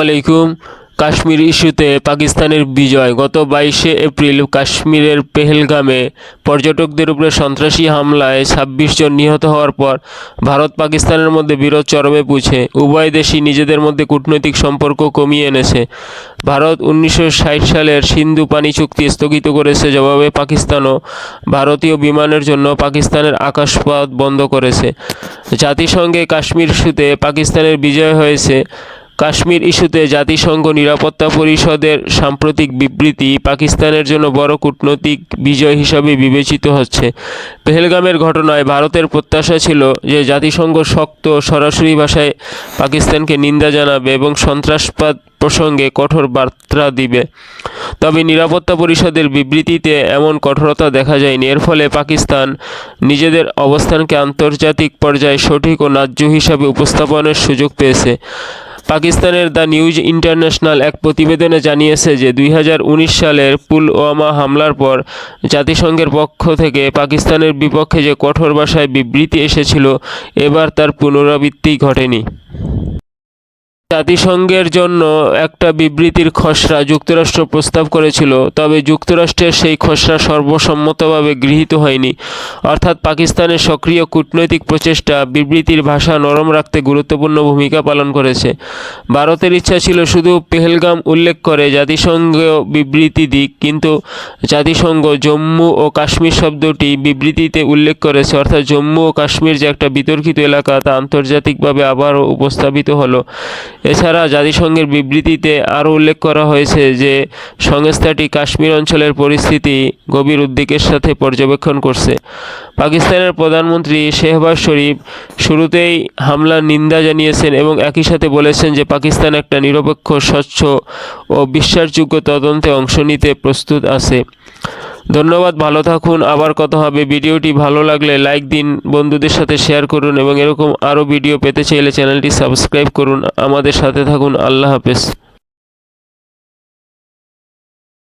আলাইকুম। কাশ্মীর ইস্যুতে পাকিস্তানের বিজয়। গত বাইশে এপ্রিল কাশ্মীরের পেহেলগামে পর্যটকদের উপরে সন্ত্রাসী হামলায় ছাব্বিশ জন নিহত হওয়ার পর ভারত পাকিস্তানের মধ্যে বিরোধ চরমে পুছে। উভয় দেশই নিজেদের মধ্যে কূটনৈতিক সম্পর্ক কমিয়ে এনেছে। ভারত উনিশশো ষাট সালের সিন্ধু পানি চুক্তি স্থগিত করেছে। জবাবে পাকিস্তানও ভারতীয় বিমানের জন্য পাকিস্তানের আকাশপথ বন্ধ করেছে। জাতিসংঘে কাশ্মীর ইস্যুতে পাকিস্তানের বিজয় হয়েছে। কাশ্মীর ইস্যুতে জাতিসংঘ নিরাপত্তা পরিষদের সাম্প্রতিক বিবৃতি পাকিস্তানের জন্য বড় কূটনৈতিক বিজয় হিসাবে বিবেচিত হচ্ছে। পেহেলগামের ঘটনায় ভারতের প্রত্যাশা ছিল যে জাতিসংঘ শক্ত, সরাসরি ভাষায় পাকিস্তানকে নিন্দা জানাবে এবং সন্ত্রাসবাদ প্রসঙ্গে কঠোর বার্তা দিবে। তবে নিরাপত্তা পরিষদের বিবৃতিতে এমন কঠোরতা দেখা যায়নি। এর ফলে পাকিস্তান নিজেদের অবস্থানকে আন্তর্জাতিক পর্যায়ে সঠিক ও ন্যায্য হিসাবে উপস্থাপনের সুযোগ পেয়েছে। পাকিস্তানের দ্য নিউজ ইন্টারন্যাশনাল এক প্রতিবেদনে জানিয়েছে যে দুই হাজার উনিশ সালের পুলওয়ামা হামলার পর জাতিসংঘের পক্ষ থেকে পাকিস্তানের বিপক্ষে যে কঠোর ভাষায় বিবৃতি এসেছিল, এবার তার পুনরাবৃত্তি ঘটেনি। জাতিসংঘের জন্য একটা বিবৃতির খসড়া যুক্তরাষ্ট্র প্রস্তাব করেছিল, তবে যুক্তরাষ্ট্রের সেই খসড়া সর্বসম্মতভাবে গৃহীত হয়নি। অর্থাৎ পাকিস্তানের সক্রিয় কূটনৈতিক প্রচেষ্টা বিবৃতির ভাষা নরম রাখতে গুরুত্বপূর্ণ ভূমিকা পালন করেছে। ভারতের ইচ্ছা ছিল শুধু পেহেলগাম উল্লেখ করে জাতিসংঘ বিবৃতি দিক, কিন্তু জাতিসংঘ জম্মু ও কাশ্মীর শব্দটি বিবৃতিতে উল্লেখ করেছে। অর্থাৎ জম্মু ও কাশ্মীর যে একটা বিতর্কিত এলাকা, তা আন্তর্জাতিকভাবে আবারও উপস্থাপিত হলো। এছাড়া জাতিসংঘের বিবৃতিতে আরও উল্লেখ করা হয়েছে যে সংস্থাটি কাশ্মীর অঞ্চলের পরিস্থিতি গভীর উদ্বেগের সাথে পর্যবেক্ষণ করছে। পাকিস্তানের প্রধানমন্ত্রী শেহবাজ শরীফ শুরুতেই হামলার নিন্দা জানিয়েছেন এবং একই সাথে বলেছেন যে পাকিস্তান একটা নিরপেক্ষ, স্বচ্ছ ও বিশ্বাসযোগ্য তদন্তে অংশ নিতে প্রস্তুত আছে। ধন্যবাদ, ভালো থাকুন। আবার কথা হবে। ভিডিওটি ভালো লাগলে লাইক দিন, বন্ধুদের সাথে শেয়ার করুন এবং এরকম আরও ভিডিও পেতে চাইলে চ্যানেলটি সাবস্ক্রাইব করুন। আমাদের সাথে থাকুন। আল্লাহ হাফেজ।